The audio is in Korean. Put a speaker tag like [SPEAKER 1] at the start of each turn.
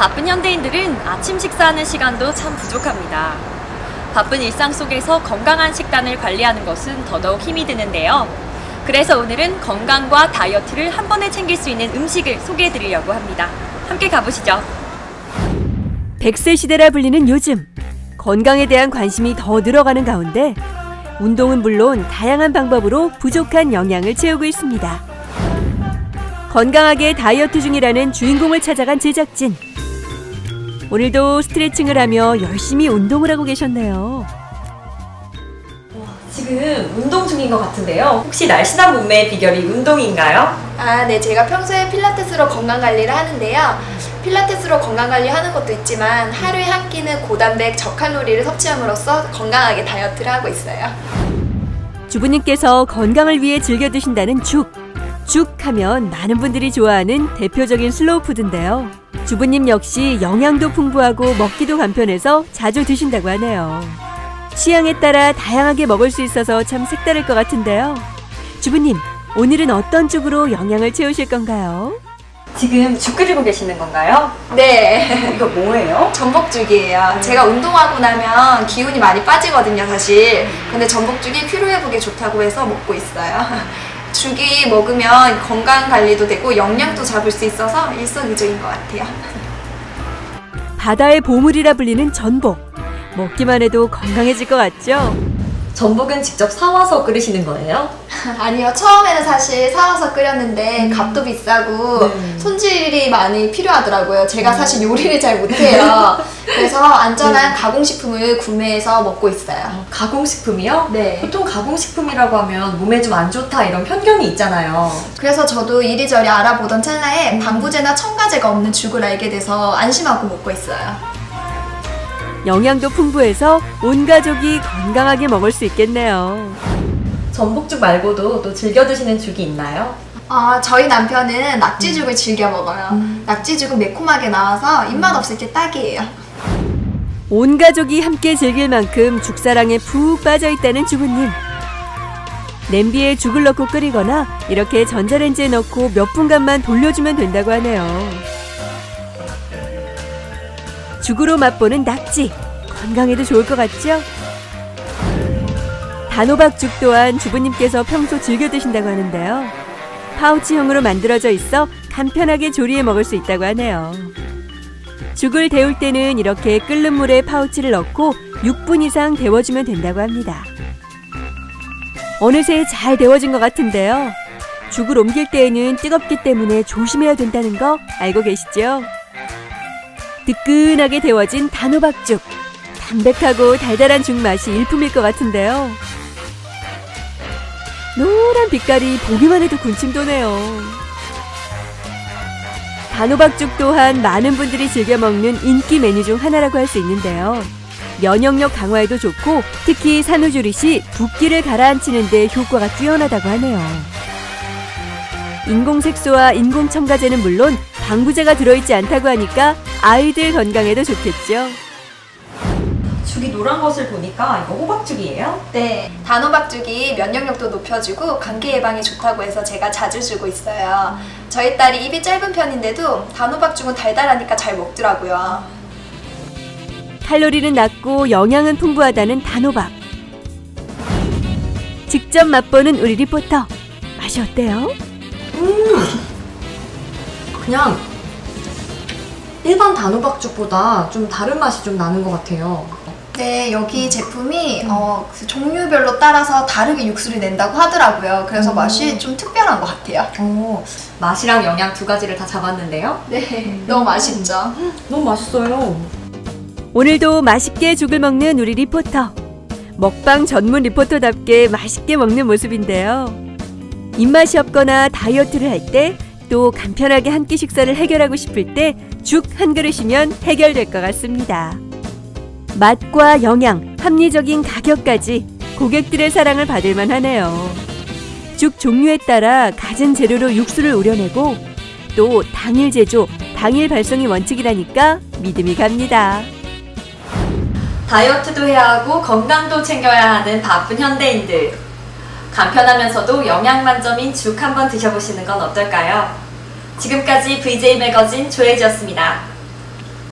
[SPEAKER 1] 바쁜 현대인들은 아침 식사하는 시간도 참 부족합니다. 바쁜 일상 속에서 건강한 식단을 관리하는 것은 더더욱 힘이 드는데요. 그래서 오늘은 건강과 다이어트를 한 번에 챙길 수 있는 음식을 소개해 드리려고 합니다. 함께 가보시죠.
[SPEAKER 2] 100세 시대라 불리는 요즘 건강에 대한 관심이 더 늘어가는 가운데 운동은 물론 다양한 방법으로 부족한 영양을 채우고 있습니다. 건강하게 다이어트 중이라는 주인공을 찾아간 제작진. 오늘도 스트레칭을 하며 열심히 운동을 하고 계셨네요.
[SPEAKER 1] 지금 운동 중인 것 같은데요. 혹시 날씬한 몸매의 비결이 운동인가요?
[SPEAKER 3] 아, 네. 제가 평소에 필라테스로 건강 관리를 하는데요. 필라테스로 건강 관리하는 것도 있지만 하루에 한 끼는 고단백 저칼로리를 섭취함으로써 건강하게 다이어트를 하고 있어요.
[SPEAKER 2] 주부님께서 건강을 위해 즐겨 드신다는 죽. 죽 하면 많은 분들이 좋아하는 대표적인 슬로우 푸드인데요. 주부님 역시 영양도 풍부하고 먹기도 간편해서 자주 드신다고 하네요. 취향에 따라 다양하게 먹을 수 있어서 참 색다를 것 같은데요. 주부님, 오늘은 어떤 죽으로 영양을 채우실 건가요?
[SPEAKER 1] 지금 죽 끓이고 계시는 건가요?
[SPEAKER 3] 네.
[SPEAKER 1] 이거 뭐예요?
[SPEAKER 3] 전복죽이에요. 제가 운동하고 나면 기운이 많이 빠지거든요, 사실. 근데 전복죽이 피로회복에 좋다고 해서 먹고 있어요. 죽이 먹으면 건강 관리도 되고 영양도 잡을 수 있어서 일석이조인 것 같아요.
[SPEAKER 2] 바다의 보물이라 불리는 전복. 먹기만 해도 건강해질 것 같죠?
[SPEAKER 1] 전복은 직접 사와서 끓이시는 거예요?
[SPEAKER 3] 아니요, 처음에는 사실 사와서 끓였는데 값도 비싸고
[SPEAKER 1] 네.
[SPEAKER 3] 손질이 많이 필요하더라고요. 제가 사실 요리를 잘 못해요. 그래서 안전한 가공식품을 구매해서 먹고 있어요.
[SPEAKER 1] 가공식품이요?
[SPEAKER 3] 네.
[SPEAKER 1] 보통 가공식품이라고 하면 몸에 좀 안 좋다 이런 편견이 있잖아요.
[SPEAKER 3] 그래서 저도 이리저리 알아보던 찰나에 방부제나 첨가제가 없는 죽을 알게 돼서 안심하고 먹고 있어요.
[SPEAKER 2] 영양도 풍부해서 온 가족이 건강하게 먹을 수 있겠네요.
[SPEAKER 1] 전복죽 말고도 또 즐겨 드시는 죽이 있나요?
[SPEAKER 3] 아, 저희 남편은 낙지죽을 즐겨 먹어요. 낙지죽은 매콤하게 나와서 입맛 없을 때 딱이에요.
[SPEAKER 2] 온 가족이 함께 즐길 만큼 죽사랑에 푹 빠져 있다는 주부님. 냄비에 죽을 넣고 끓이거나 이렇게 전자레인지에 넣고 몇 분간만 돌려주면 된다고 하네요. 죽으로 맛보는 낙지. 건강에도 좋을 것 같죠? 단호박죽 또한 주부님께서 평소 즐겨 드신다고 하는데요. 파우치형으로 만들어져 있어 간편하게 조리해 먹을 수 있다고 하네요. 죽을 데울 때는 이렇게 끓는 물에 파우치를 넣고 6분 이상 데워주면 된다고 합니다. 어느새 잘 데워진 것 같은데요. 죽을 옮길 때에는 뜨겁기 때문에 조심해야 된다는 거 알고 계시죠? 뜨끈하게 데워진 단호박죽. 담백하고 달달한 죽 맛이 일품일 것 같은데요. 노란 빛깔이 보기만 해도 군침 도네요. 단호박죽 또한 많은 분들이 즐겨 먹는 인기 메뉴 중 하나라고 할 수 있는데요. 면역력 강화에도 좋고 특히 산후조리 시 붓기를 가라앉히는 데 효과가 뛰어나다고 하네요. 인공색소와 인공첨가제는 물론 방부제가 들어있지 않다고 하니까 아이들 건강에도 좋겠죠.
[SPEAKER 1] 죽이 노란 것을 보니까 이거 호박죽이에요?
[SPEAKER 3] 네, 단호박죽이 면역력도 높여주고 감기 예방에 좋다고 해서 제가 자주 주고 있어요. 저희 딸이 입이 짧은 편인데도 단호박죽은 달달하니까 잘 먹더라고요.
[SPEAKER 2] 칼로리는 낮고 영양은 풍부하다는 단호박. 직접 맛보는 우리 리포터. 맛이 어때요?
[SPEAKER 4] 그냥 일반 단호박죽보다 좀 다른 맛이 좀 나는 것 같아요.
[SPEAKER 3] 네, 여기 제품이 어, 그 종류별로 따라서 다르게 육수를 낸다고 하더라고요. 그래서 맛이 좀 특별한 것 같아요.
[SPEAKER 1] 오, 맛이랑 영양 두 가지를 다 잡았는데요.
[SPEAKER 3] 네, 너무 맛있죠?
[SPEAKER 4] 너무 맛있어요.
[SPEAKER 2] 오늘도 맛있게 죽을 먹는 우리 리포터. 먹방 전문 리포터답게 맛있게 먹는 모습인데요. 입맛이 없거나 다이어트를 할 때 또 간편하게 한 끼 식사를 해결하고 싶을 때 죽 한 그릇이면 해결될 것 같습니다. 맛과 영양, 합리적인 가격까지 고객들의 사랑을 받을 만하네요. 죽 종류에 따라 갖은 재료로 육수를 우려내고 또 당일 제조, 당일 발송이 원칙이라니까 믿음이 갑니다.
[SPEAKER 1] 다이어트도 해야 하고 건강도 챙겨야 하는 바쁜 현대인들. 간편하면서도 영양 만점인 죽 한번 드셔보시는 건 어떨까요? 지금까지 VJ 매거진 조혜지였습니다.